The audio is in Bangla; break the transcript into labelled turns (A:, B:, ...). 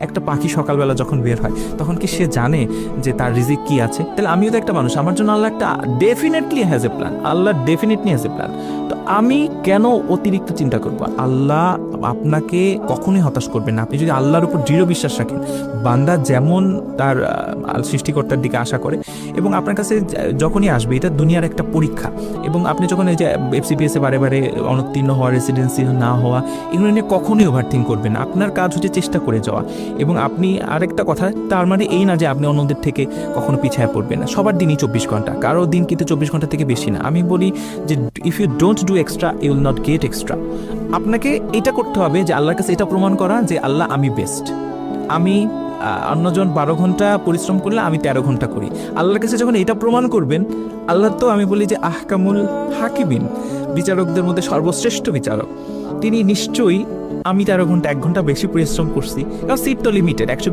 A: একটা পাখি সকালবেলা যখন বের হয়, তখন কি সে জানে যে তার রিজিক কি আছে? তাহলে আমিও তো একটা মানুষ, আমার জন্য আল্লাহ একটা definitely has a plan Allah definitely has a plan তো আমি কেন অতিরিক্ত চিন্তা করব? আল্লাহ আপনাকে কখনোই হতাশ করবেন না। আপনি যদি আল্লাহর উপর দৃঢ় বিশ্বাস রাখেন, বান্দা যেমন তার সৃষ্টিকর্তার দিকে আশা করে এবং আপনার কাছে যখনই আসবে, এটা দুনিয়ার একটা পরীক্ষা। এবং আপনি যখন এই যে এফসিপিএসে বারে বারে অনুত্তীর্ণ হওয়া রেসিডেন্সি না হওয়া, এগুলো নিয়ে কখনোই ওভারথিং করবেন আপনার কাজ হচ্ছে চেষ্টা করে যাওয়া। এবং আপনি আরেকটা কথা, তার মানে এই না যে আপনি অন্যদের থেকে কখনো পিছিয়ে পড়বেন না। সবার দিনই চব্বিশ ঘণ্টা, কারও দিন কিন্তু চব্বিশ ঘণ্টা থেকে বেশি না। আমি বলি যে if you don't do extra you will not get extra আপনাকে এটা করতে হবে যে আল্লাহর কাছে এটা প্রমাণ করা যে আল্লাহ আমি বেস্ট আমি অন্যজন বারো ঘণ্টা পরিশ্রম করলে আমি তেরো ঘণ্টা করি। আল্লাহর কাছে যখন এটা প্রমাণ করবেন আল্লাহ তো আমি বলি যে আহকামুল হাকিবিন বিচারকদের মধ্যে সর্বশ্রেষ্ঠ বিচারক। তিনি নিশ্চয়ই আমি তেরো ঘণ্টা, এক ঘণ্টা বেশি পরিশ্রম করছি। কারণ সিট তো লিমিটেড একশো